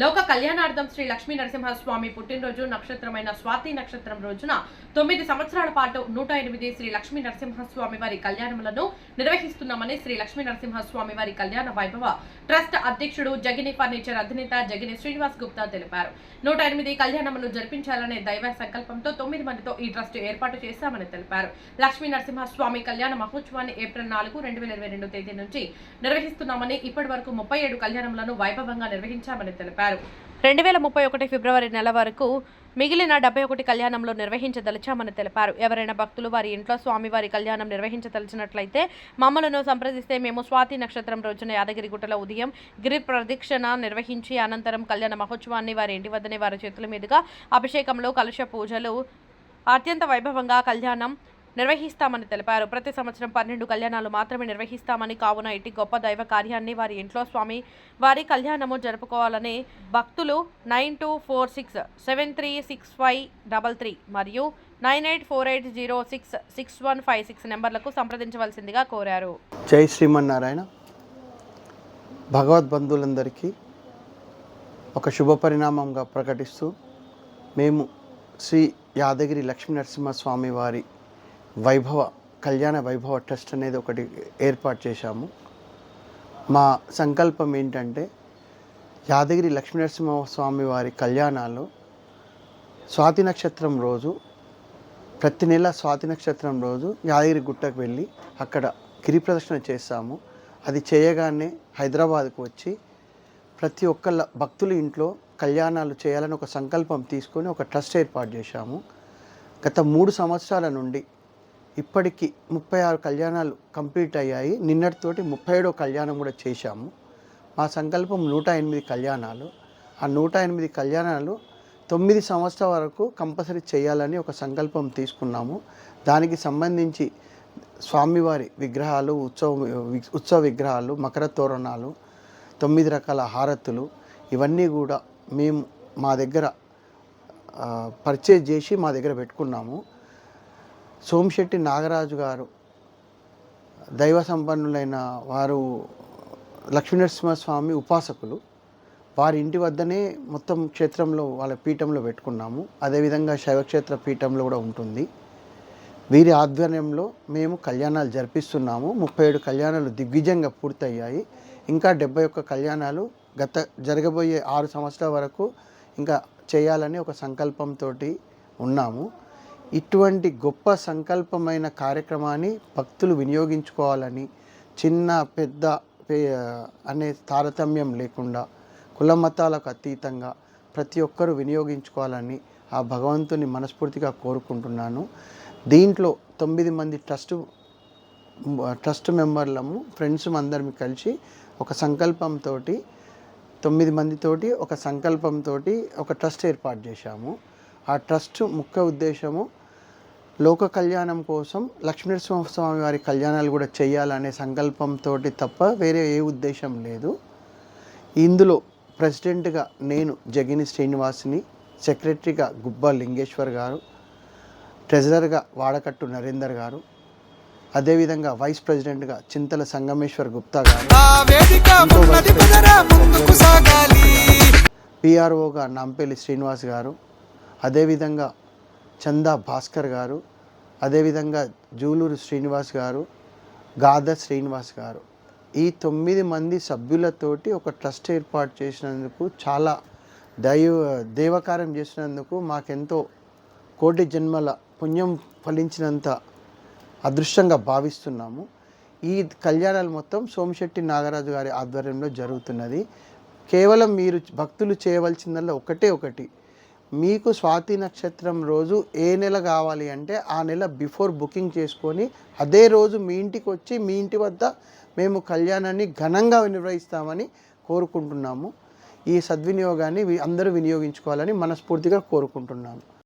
లోక కళ్యాణార్థం శ్రీ లక్ష్మీ నరసింహస్వామి పుట్టినరోజు నక్షత్రమైన స్వాతి నక్షత్రం రోజున తొమ్మిది సంవత్సరాల పాటు నూట ఎనిమిది శ్రీ లక్ష్మీ నరసింహస్వామి వారి కళ్యాణములను నిర్వహిస్తున్నామని శ్రీ లక్ష్మీ నరసింహస్వామి వారి కళ్యాణ వైభవ ట్రస్ట్ అధ్యక్షుడు జగిని ఫర్నిచర్ అధినేత జగిని శ్రీనివాస్ గుప్తా తెలిపారు. నూట ఎనిమిది కళ్యాణములు జరిపించాలనే దైవ సంకల్పంతో తొమ్మిది మందితో ఈ ట్రస్ట్ ఏర్పాటు చేశామని తెలిపారు. లక్ష్మీ నరసింహస్వామి కళ్యాణ మహోత్సవాన్ని ఏప్రిల్ నాలుగు రెండు వేల ఇరవై రెండు తేదీ నుంచి నిర్వహిస్తున్నామని ఇప్పటి వరకు ముప్పై ఏడు కళ్యాణములను వైభవంగా నిర్వహించామని తెలిపారు. రెండు వేల ముప్పై ఒకటి ఫిబ్రవరి నెల వరకు మిగిలిన డెబ్బై ఒకటి కళ్యాణంలో నిర్వహించదలిచామని తెలిపారు. ఎవరైనా భక్తులు వారి ఇంట్లో స్వామివారి కళ్యాణం నిర్వహించదలిచినట్లయితే మమ్మలను సంప్రదిస్తే మేము స్వాతి నక్షత్రం రోజున యాదగిరిగుట్టలో ఉదయం గిరి ప్రదక్షిణ నిర్వహించి అనంతరం కళ్యాణ మహోత్సవాన్ని వారి ఇంటి వద్దనే వారి చేతుల మీదుగా అభిషేకంలో కలుష పూజలు అత్యంత వైభవంగా కళ్యాణం నిర్వహిస్తామని తెలిపారు. ప్రతి సంవత్సరం పన్నెండు కళ్యాణాలు మాత్రమే నిర్వహిస్తామని కావున ఇటు గొప్ప దైవ కార్యాన్ని వారి ఇంట్లో స్వామి వారి కళ్యాణము జరుపుకోవాలని భక్తులు nine two four six seven three six five double three మరియు nine eight four eight zero six six one five six నెంబర్లకు సంప్రదించవలసిందిగా కోరారు. జై శ్రీమన్నారాయణ. భగవద్బంధువులందరికీ ఒక శుభ పరిణామంగా ప్రకటిస్తూ మేము శ్రీ యాదగిరి లక్ష్మీ నరసింహస్వామి వారి వైభవ కళ్యాణ వైభవ ట్రస్ట్ అనేది ఒకటి ఏర్పాటు చేశాము. మా సంకల్పం ఏంటంటే యాదగిరి లక్ష్మీనరసింహస్వామి వారి కళ్యాణాలు స్వాతి నక్షత్రం రోజు ప్రతి నెల స్వాతి నక్షత్రం రోజు యాదగిరి గుట్టకు వెళ్ళి అక్కడ గిరి ప్రదర్శన చేస్తాము. అది చేయగానే హైదరాబాద్కు వచ్చి ప్రతి ఒక్కళ్ళ భక్తుల ఇంట్లో కళ్యాణాలు చేయాలని ఒక సంకల్పం తీసుకొని ఒక ట్రస్ట్ ఏర్పాటు చేశాము. గత మూడు సంవత్సరాల నుండి ఇప్పటికి ముప్పై ఆరు కళ్యాణాలు కంప్లీట్ అయ్యాయి. నిన్నటితోటి ముప్పై ఏడో కళ్యాణం కూడా చేశాము. మా సంకల్పం నూట ఎనిమిది కళ్యాణాలు. ఆ నూట ఎనిమిది కళ్యాణాలు తొమ్మిది సంవత్సరాల వరకు కంపల్సరీ చేయాలని ఒక సంకల్పం తీసుకున్నాము. దానికి సంబంధించి స్వామివారి విగ్రహాలు ఉత్సవ ఉత్సవ విగ్రహాలు మకర తోరణాలు తొమ్మిది రకాల హారతులు ఇవన్నీ కూడా మేము మా దగ్గర పర్చేజ్ చేసి మా దగ్గర పెట్టుకున్నాము. సోమశెట్టి నాగరాజు గారు దైవ సంపన్నులైన వారు లక్ష్మీనరసింహస్వామి ఉపాసకులు. వారి ఇంటి వద్దనే మొత్తం క్షేత్రంలో వాళ్ళ పీఠంలో పెట్టుకున్నాము. అదేవిధంగా శైవక్షేత్ర పీఠంలో కూడా ఉంటుంది. వీరి ఆధ్వర్యంలో మేము కళ్యాణాలు జరిపిస్తున్నాము. ముప్పై ఏడు కళ్యాణాలు దిగ్విజయంగా పూర్తయ్యాయి. ఇంకా డెబ్బై ఒక్క కళ్యాణాలు గత జరగబోయే ఆరు సంవత్సరాల వరకు ఇంకా చేయాలని ఒక సంకల్పంతో ఉన్నాము. ఇటువంటి గొప్ప సంకల్పమైన కార్యక్రమాన్ని భక్తులు వినియోగించుకోవాలని చిన్న పెద్ద పే- అనే తారతమ్యం లేకుండా కుల మతాలకు అతీతంగా ప్రతి ఒక్కరూ వినియోగించుకోవాలని ఆ భగవంతుని మనస్ఫూర్తిగా కోరుకుంటున్నాను. దీంట్లో తొమ్మిది మంది ట్రస్ట్ ట్రస్ట్ మెంబర్లము ఫ్రెండ్స్ అందరం కలిసి ఒక సంకల్పంతో తొమ్మిది మందితోటి ఒక సంకల్పంతో ఒక ట్రస్ట్ ఏర్పాటు చేశాము. ఆ ట్రస్ట్ ముఖ్య ఉద్దేశము లోక కళ్యాణం కోసం లక్ష్మీనరసింహస్వామి వారి కళ్యాణాలు కూడా చేయాలనే సంకల్పంతో తప్ప వేరే ఏ ఉద్దేశం లేదు. ఇందులో ప్రెసిడెంట్గా నేను జగిని శ్రీనివాస్ని సెక్రటరీగా గుబ్బా లింగేశ్వర్ గారు ట్రెజరర్గా వాడకట్టు నరేందర్ గారు అదేవిధంగా వైస్ ప్రెసిడెంట్గా చింతల సంగమేశ్వర్ గుప్తా గారు పిఆర్ఓగా నాంపల్లి శ్రీనివాస్ గారు అదేవిధంగా చందా భాస్కర్ గారు అదేవిధంగా జూలూరు శ్రీనివాస్ గారు గాద శ్రీనివాస్ గారు. ఈ తొమ్మిది మంది సభ్యులతోటి ఒక ట్రస్ట్ ఏర్పాటు చేసినందుకు చాలా దైవ దేవకార్యం చేసినందుకు మాకెంతో కోటి జన్మల పుణ్యం ఫలించినంత అదృష్టంగా భావిస్తున్నాము. ఈ కళ్యాణాలు మొత్తం సోమశెట్టి నాగరాజు గారి ఆధ్వర్యంలో జరుగుతున్నది. కేవలం మీరు భక్తులు చేయవలసిందల్లా ఒకటే ఒకటి. మీకు స్వాతి నక్షత్రం రోజు ఏ నెల కావాలి అంటే ఆ నెల బిఫోర్ బుకింగ్ చేసుకొని అదే రోజు మీ ఇంటికి వచ్చి మీ ఇంటి వద్ద మేము కళ్యాణాన్ని ఘనంగా నిర్వహిస్తామని కోరుకుంటున్నాము. ఈ సద్వినియోగాన్ని అందరూ వినియోగించుకోవాలని మనస్ఫూర్తిగా కోరుకుంటున్నాను